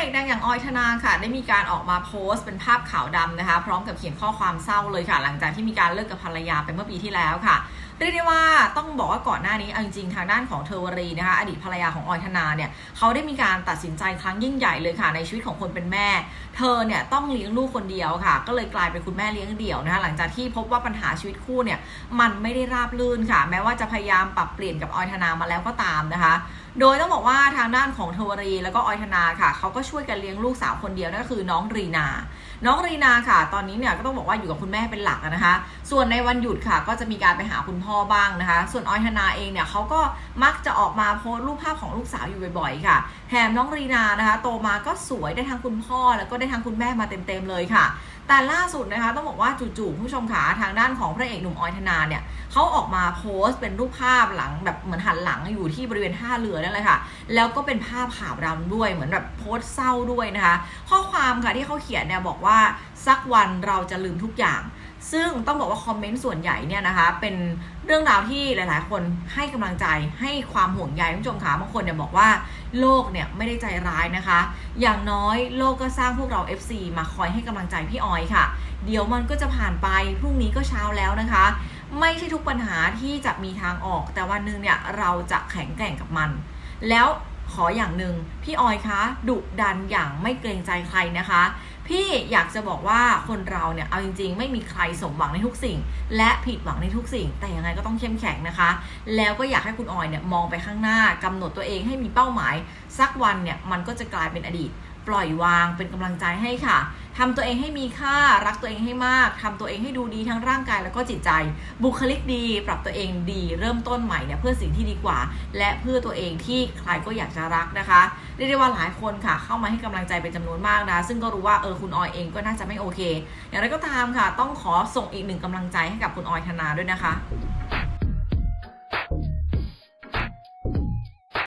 เอกดังอย่างออยธนาค่ะ ได้มีการออกมาโพสต์เป็นภาพขาวดำนะคะ พร้อมกับเขียนข้อความเศร้าเลยค่ะ หลังจากที่มีการเลิกกับภรรยาไปเมื่อปีที่แล้วค่ะ เรียกได้ว่าต้องบอกว่าก่อนหน้านี้เอาจริงๆทางด้านของเทวรีนะคะอดีตภรรยาของออยธนาเนี่ยเขาได้มีการตัดสินใจครั้งยิ่งใหญ่เลยค่ะในชีวิตของคนเป็นแม่ เธอเนี่ยต้องเลี้ยงลูกคนเดียวค่ะ ก็เลยกลายเป็นคุณแม่เลี้ยงเดี่ยวนะคะหลังจากที่พบว่าปัญหาชีวิตคู่เนี่ยมันไม่ได้ราบรื่นค่ะ แม้ว่าจะพยายามปรับเปลี่ยนกับออยธนามาแล้วก็ตามนะคะ โดยต้องบอกว่าทางด้านของเทวรีแล้วก็ออยธนาค่ะเขาก็ช่วยกันเลี้ยงลูกสาวคนเดียวนั่นก็คือน้องรีนาน้องรีนาค่ะ ตอนนี้เนี่ยก็ต้องบอกว่าอยู่กับคุณแม่เป็นหลักนะคะ ส่วนในวันหยุดค่ะ ก็จะมีการไปหาคุณพ่อบ้างนะคะ ส่วนออยธนาเองเนี่ยเขาก็มักจะออกมาโพสต์รูปภาพของลูกสาวอยู่บ่อยๆค่ะแถมน้องรีนานะคะ โตมาก็สวยได้ทั้งคุณพ่อแล้วก็ได้ทั้งคุณแม่มาเต็มๆเลยค่ะ แต่ล่าสุดนะคะต้องบอกว่าจู่ๆผู้ชมขาทางด้านของพระเอกหนุ่มออยธนาเนี่ยเขาออกมาโพสต์เป็นรูปภาพหลังแบบเหมือนหันหลังอยู่ที่บริเวณท่าเรือนั่นแหละค่ะ แล้วก็เป็นภาพขาวดำด้วยเหมือนแบบโพสต์เศร้าด้วยนะคะ ข้อความค่ะที่เขาเขียนเนี่ยบอกว่าสักวันเราจะลืมทุกอย่าง ซึ่งต้องบอกว่าคอมเมนต์ส่วนใหญ่เนี่ยนะคะ เป็นเรื่องราวที่หลาย ๆ คนให้กำลังใจให้ความห่วงใยคุณผู้ชมคะบางคนเนี่ยบอกว่าโลกเนี่ยไม่ได้ใจร้ายนะคะ อย่างน้อยโลกก็สร้างพวกเรา FC มาคอยให้กำลังใจพี่ออยค่ะ เดี๋ยวมันก็จะผ่านไปพรุ่งนี้ก็เช้าแล้วนะคะ ไม่ใช่ทุกปัญหาที่จะมีทางออก แต่วันหนึ่งเนี่ยเราจะแข็งแกร่งกับมัน แล้ว ขออย่างหนึ่งพี่ออยคะดุดันอย่างไม่เกรงใจใครนะคะ พี่อยากจะบอกว่าคนเราเนี่ยเอาจริง ๆ ไม่มีใครสมหวังในทุกสิ่ง และผิดหวังในทุกสิ่ง แต่ยังไงก็ต้องเข้มแข็งนะคะ แล้วก็อยากให้คุณออยเนี่ยมองไปข้างหน้ากำหนดตัวเองให้มีเป้าหมาย สักวันเนี่ยมันก็จะกลายเป็นอดีต ปล่อยวางเป็นกำลังใจให้ค่ะ ทำตัวเองให้มีค่ารักตัวเองให้มากทำตัวเองให้ดูดีทั้งร่างกายแล้วก็จิตใจ บุคลิกดี ปรับตัวเองดีเริ่มต้นใหม่เนี่ยเพื่อสิ่งที่ดีกว่า และเพื่อตัวเองที่ใครก็อยากจะรักนะคะเรียกได้ว่าหลายคนค่ะ เข้ามาให้กำลังใจเป็นจำนวนมากนะ ซึ่งก็รู้ว่าเออคุณออยเองก็น่าจะไม่โอเค อย่างไรก็ตามค่ะ ต้องขอส่งอีกหนึ่งกำลังใจให้กับคุณออยธนาด้วยนะคะ